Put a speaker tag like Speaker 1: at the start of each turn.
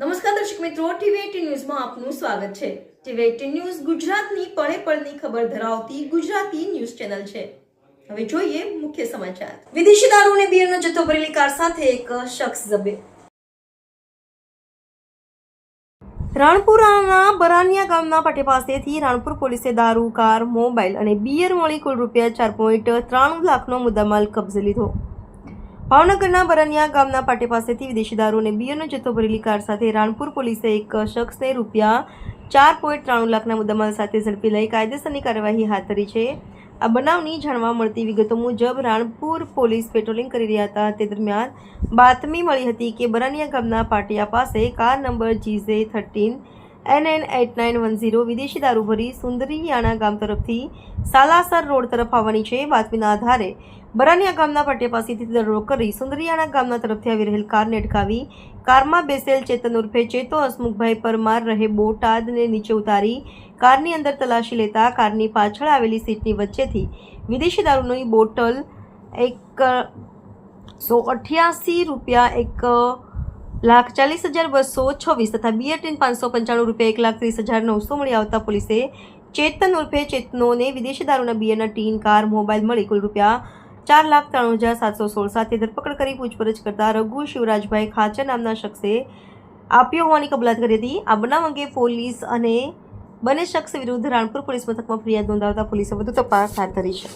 Speaker 1: નમસ્કાર દર્શક મિત્રો ટીવી ન્યૂઝમાં આપનું સ્વાગત છે. ટીવી એટીન ન્યૂઝ ગુજરાતની પળે પળની ખબર ધરાવતી ગુજરાતી ન્યૂઝ ચેનલ છે. હવે જોઈએ મુખ્ય સમાચાર. વિદેશી દારૂ અને બિયરનો જથ્થો ભરેલી કાર સાથે એક શખ્સ જબે રાણપુરાના બરાનિયા ગામના પાટે પાસેથી રાણપુર પોલીસે દારૂ, કાર, મોબાઈલ અને બિયર મળી કુલ રૂપિયા ચાર પોઈન્ટ ત્રાણું લાખનો મુદ્દામાલ કબજે લીધો. ભાવનગરના બરનિયા ગામના પાટી પાસેથી વિદેશી દારૂને બિયરનો જથ્થો ભરેલી કાર સાથે રાણપુર પોલીસે એક શખ્સને રૂપિયા ચાર પોઈન્ટ ત્રાણું લાખના મુદ્દામાલ સાથે ઝડપી લઈ કાયદેસરની કાર્યવાહી હાથ ધરી છે. આ બનાવની જાણવા મળતી વિગતો મુજબ રાણપુર પોલીસ પેટ્રોલિંગ કરી રહ્યા હતા. તે દરમિયાન બાતમી મળી હતી કે બરાનિયા ગામના પાટિયા પાસે car number GJ thirteen N N eight nine one zero વિદેશી દારૂ ભરી સુંદરીયાણા ગામ તરફથી સાલાસર રોડ તરફ આવવાની છે બાતમીના આધારે. બરાનિયા ગામના પાટિયા પાસેથી દરોડો કરી સુંદરીયાણા ગામના તરફથી આવી રહેલ કારને અટકાવી કારમાં બેસેલ ચેતન ઉર્ફે ચેતો હસમુખભાઈ પરમાર રહે બોટાદને નીચે ઉતારી કારની અંદર તલાશી લેતા કારની પાછળ આવેલી સીટની વચ્ચેથી વિદેશી દારૂની બોટલ એક સો અઠ્યાસી રૂપિયા એક લાખ ચાલીસ હજાર બસો છવ્વીસ તથા બિયર ટીન પાંચસો પંચાણું રૂપિયા, એક લાખ ત્રીસ હજાર નવસો મળી આવતા પોલીસે ચેતન ઉર્ફે ચેતનોને વિદેશી દારૂના બિયરના ટીન, કાર, મોબાઈલ મળી કુલ રૂપિયા ચાર લાખ ત્રાણું હજાર સાતસો સોળ સાથે ધરપકડ કરી પૂછપરછ કરતા રઘુ શિવરાજભાઈ ખાચર નામના શખ્સે આપ્યો હોવાની કબૂલાત કરી હતી. આ બનાવ અંગે પોલીસ અને બંને શખ્સ વિરુદ્ધ રાણપુર પોલીસ મથકમાં ફરિયાદ નોંધાવતા પોલીસે વધુ તપાસ હાથ ધરી છે.